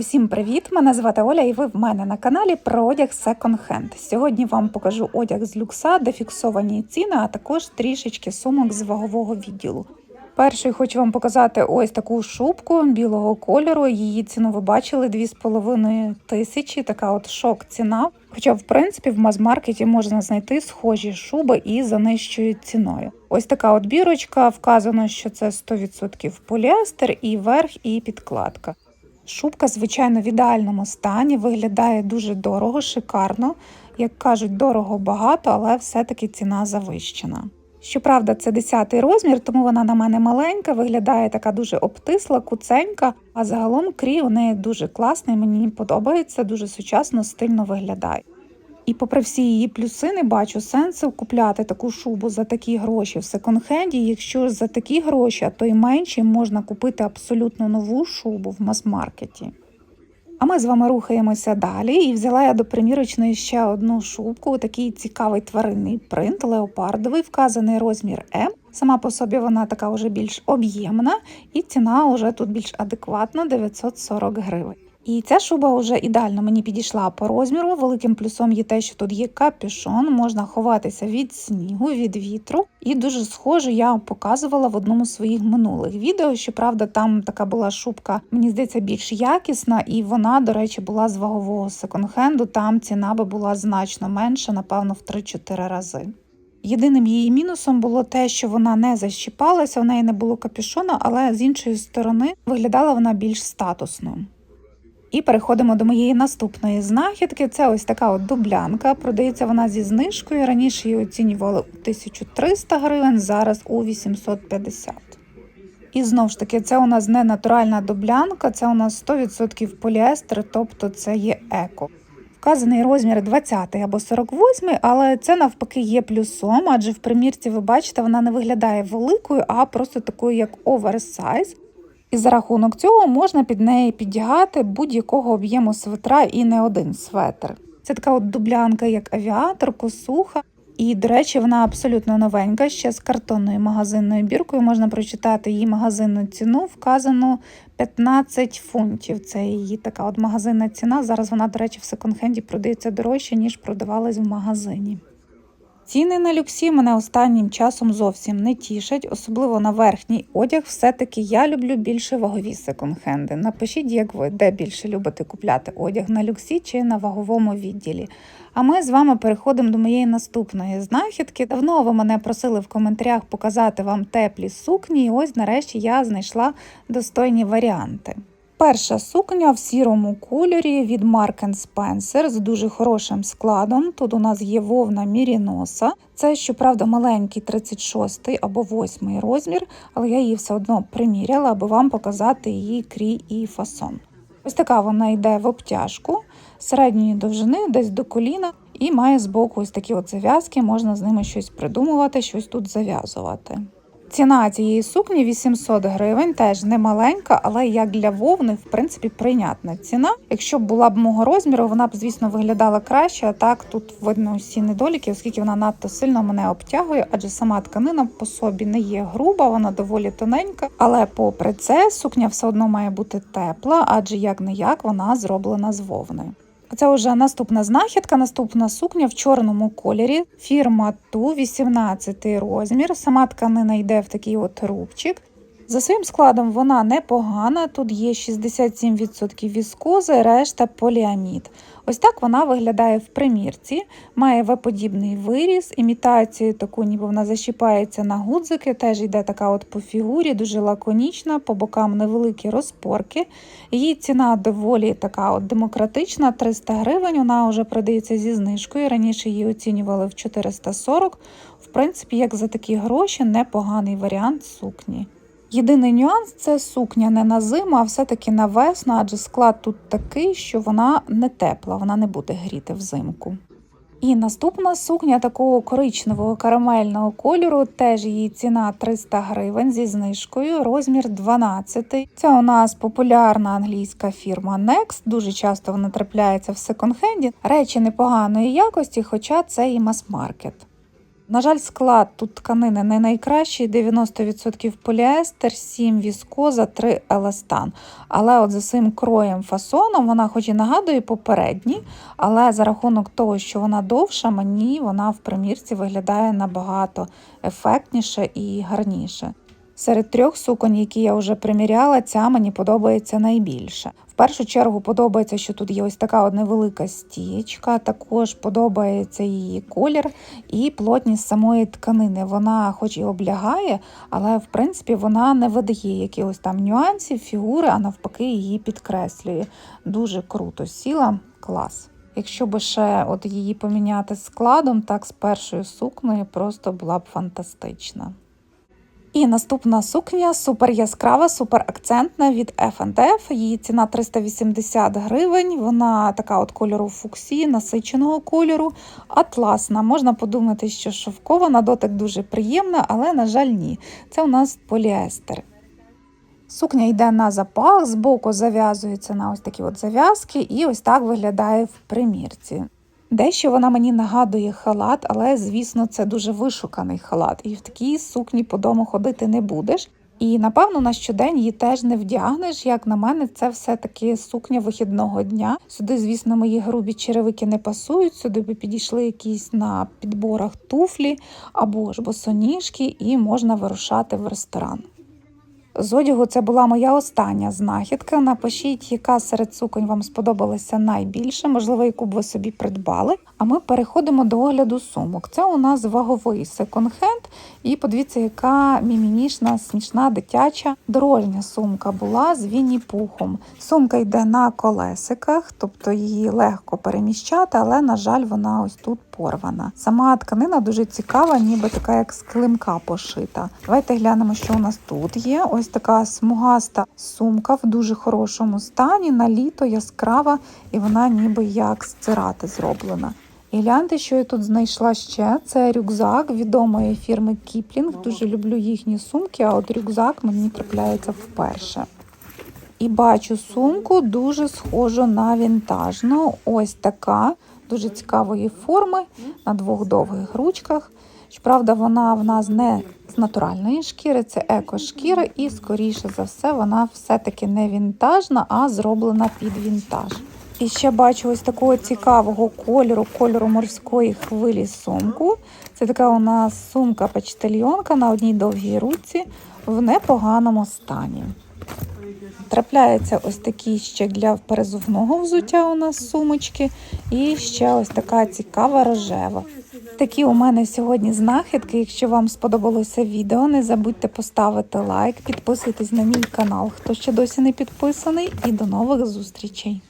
Усім привіт! Мене звати Оля, і ви в мене на каналі про одяг Second Hand. Сьогодні вам покажу одяг з люкса, де фіксовані ціни, а також трішечки сумок з вагового відділу. Першою хочу вам показати ось таку шубку білого кольору. Її ціну ви бачили 2,5 тисячі. Така от шок ціна. Хоча, в принципі, в мазмаркеті можна знайти схожі шуби і за нижчою ціною. Ось така от бірочка. Вказано, що це 100% поліестер, і верх, і підкладка. Шубка, звичайно, в ідеальному стані, виглядає дуже дорого, шикарно. Як кажуть, дорого багато, але все-таки ціна завищена. Щоправда, це 10 розмір, тому вона на мене маленька, виглядає така дуже обтисла, куценька, а загалом крій у неї дуже класний, мені подобається, дуже сучасно, стильно виглядає. І попри всі її плюси, не бачу сенсу купляти таку шубу за такі гроші в секонд-хенді, якщо за такі гроші, а то й менші, можна купити абсолютно нову шубу в мас-маркеті. А ми з вами рухаємося далі. І взяла я до примірочної ще одну шубку. Такий цікавий тваринний принт, леопардовий, вказаний розмір М. Сама по собі вона така вже більш об'ємна, і ціна вже тут більш адекватна 940 гривень. І ця шуба вже ідеально мені підійшла по розміру. Великим плюсом є те, що тут є капюшон, можна ховатися від снігу, від вітру. І дуже схоже я показувала в одному з своїх минулих відео. Щоправда, там така була шубка, мені здається, більш якісна, і вона, до речі, була з вагового секонд-хенду. Там ціна би була значно менша, напевно, в 3-4 рази. Єдиним її мінусом було те, що вона не защіпалася, у неї не було капюшона, але з іншої сторони виглядала вона більш статусно. І переходимо до моєї наступної знахідки. Це ось така от дублянка. Продається вона зі знижкою. Раніше її оцінювали у 1300 гривень, зараз у 850. І знову ж таки, це у нас не натуральна дублянка, це у нас 100% поліестер, тобто це є еко. Вказаний розмір 20 або 48, але це навпаки є плюсом, адже в примірці ви бачите, вона не виглядає великою, а просто такою, як оверсайз. І за рахунок цього можна під неї піддягати будь-якого об'єму светра і не один светр. Це така от дублянка, як авіатор, косуха. І, до речі, вона абсолютно новенька, ще з картонною магазинною біркою. Можна прочитати її магазинну ціну, вказану 15 фунтів. Це її така от магазинна ціна. Зараз вона, до речі, в секонд-хенді продається дорожче, ніж продавалась в магазині. Ціни на люксі мене останнім часом зовсім не тішать, особливо на верхній одяг. Все-таки я люблю більше вагові секонд-хенди. Напишіть, як ви, де більше любите купляти одяг на люксі чи на ваговому відділі. А ми з вами переходимо до моєї наступної знахідки. Давно ви мене просили в коментарях показати вам теплі сукні, і ось нарешті я знайшла достойні варіанти. Перша сукня в сірому кольорі від Mark Spencer з дуже хорошим складом. Тут у нас є вовна міріноса. Це, щоправда, маленький 36 або 8 розмір, але я її все одно приміряла, аби вам показати її крій і фасон. Ось така вона йде в обтяжку середньої довжини, десь до коліна, і має збоку ось такі от зав'язки, можна з ними щось придумувати, щось тут зав'язувати. Ціна цієї сукні 800 гривень, теж не маленька, але як для вовни, в принципі, прийнятна ціна. Якщо б була б мого розміру, вона б, звісно, виглядала краще. А так тут видно усі недоліки, оскільки вона надто сильно мене обтягує, адже сама тканина по собі не є груба, вона доволі тоненька. Але попри це, сукня все одно має бути тепла, адже як не як вона зроблена з вовни. Це вже наступна знахідка, наступна сукня в чорному кольорі. Фірма Ту 18 розмір. Сама тканина йде в такий от рубчик. За своїм складом вона непогана. Тут є 67% віскози, решта поліамід. Ось так вона виглядає в примірці, має В-подібний виріз, імітацію таку, ніби вона защіпається на гудзики, теж йде така от по фігурі, дуже лаконічна, по бокам невеликі розпорки. Її ціна доволі така от демократична, 300 гривень. Вона вже продається зі знижкою. Раніше її оцінювали в 440 В принципі, як за такі гроші, непоганий варіант сукні. Єдиний нюанс це сукня не на зиму, а все-таки на весну, адже склад тут такий, що вона не тепла, вона не буде гріти взимку. І наступна сукня такого коричневого карамельного кольору, теж її ціна 300 гривень зі знижкою, розмір 12. Це у нас популярна англійська фірма Next, дуже часто вона трапляється в секонд-хенді. Речі непоганої якості, хоча це і мас-маркет. На жаль, склад тут тканини не найкращий: 90% поліестер, 7 віскоза, 3 еластан. Але от за цим кроєм фасоном вона, хоч і нагадує попередній, але за рахунок того, що вона довша, мені вона в примірці виглядає набагато ефектніше і гарніше. Серед трьох суконь, які я вже приміряла, ця мені подобається найбільше. В першу чергу подобається, що тут є ось така от невелика стічка. Також подобається її колір і плотність самої тканини. Вона, хоч і облягає, але в принципі вона не видає якихось там нюансів, фігури, а навпаки, її підкреслює. Дуже круто сіла, клас. Якщо би ще от її поміняти складом, так з першою сукнею просто була б фантастична. І наступна сукня супер яскрава, супер акцентна від F&F. Її ціна 380 гривень. Вона така от кольору фуксії, насиченого кольору, атласна. Можна подумати, що шовкова на дотик дуже приємна, але, на жаль, ні. Це у нас поліестер. Сукня йде на запах, збоку зав'язується на ось такі от зав'язки, і ось так виглядає в примірці. Дещо вона мені нагадує халат, але звісно, це дуже вишуканий халат, і в такій сукні по дому ходити не будеш. І напевно на щодень її теж не вдягнеш. Як на мене, це все-таки сукня вихідного дня. Сюди, звісно, мої грубі черевики не пасують. Сюди би підійшли якісь на підборах туфлі або ж босоніжки, і можна вирушати в ресторан. З одягу це була моя остання знахідка. Напишіть, яка серед суконь вам сподобалася найбільше, можливо, яку б ви собі придбали. А ми переходимо до огляду сумок. Це у нас ваговий секонд-хенд. І подивіться, яка мімінішна, смішна, дитяча дорожня сумка була з Вінні-Пухом. Сумка йде на колесиках, тобто її легко переміщати, але, на жаль, вона ось тут порвана. Сама тканина дуже цікава, ніби така, як з пошита. Давайте глянемо, що у нас тут є. Ось така смугаста сумка в дуже хорошому стані, на літо яскрава, і вона ніби як стирати зроблена. І гляньте, що я тут знайшла ще. Це рюкзак відомої фірми Кіплінг. Дуже люблю їхні сумки, а от рюкзак мені трапляється вперше. І бачу сумку дуже схожу на вінтажну. Ось така, дуже цікавої форми на двох довгих ручках. Щоправда, вона в нас не з натуральної шкіри, це еко-шкіра, і, скоріше за все, вона все-таки не вінтажна, а зроблена під вінтаж. І ще бачу ось такого цікавого кольору, кольору морської хвилі сумку. Це така у нас сумка почтальйонка на одній довгій руці в непоганому стані. Трапляється ось такі ще для перезувного взуття у нас сумочки. І ще ось така цікава рожева. Такі у мене сьогодні знахідки. Якщо вам сподобалося відео, не забудьте поставити лайк, підписуйтесь на мій канал, хто ще досі не підписаний, і до нових зустрічей.